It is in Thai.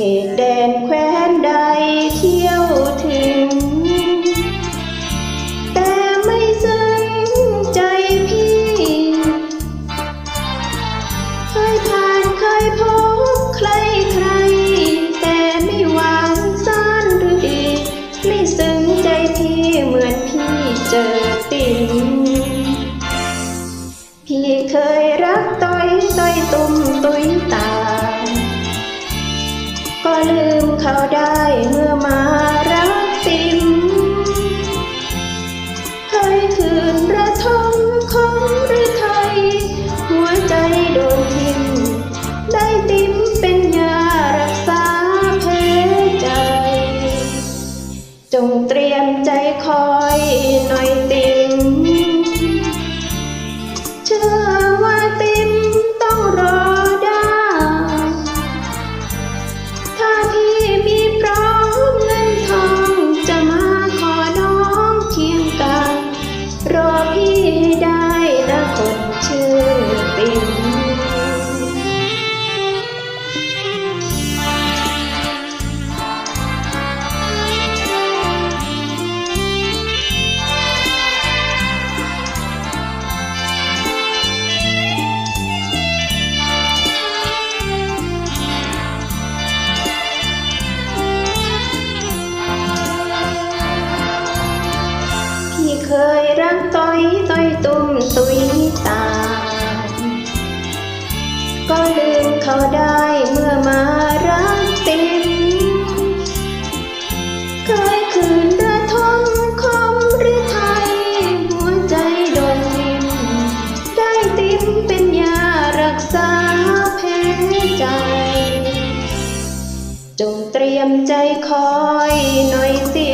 ต ก็ลืมเขาได้เมื่อมารักติมเคยคืนระทมของหรือไทย หัวใจโดนทิ่มได้ติมเป็นยารักษาแผลใจ จงเตรียมใจคอยหน่อยติม ได้ ตุ้มตุยตา ก็ลืมเขาได้เมื่อมารักติมเคยคืนระทมคมหรือไทย หัวใจโดนทิมได้ติมเป็นยารักษาแผลใจ จงเตรียมใจคอยหน่อยติ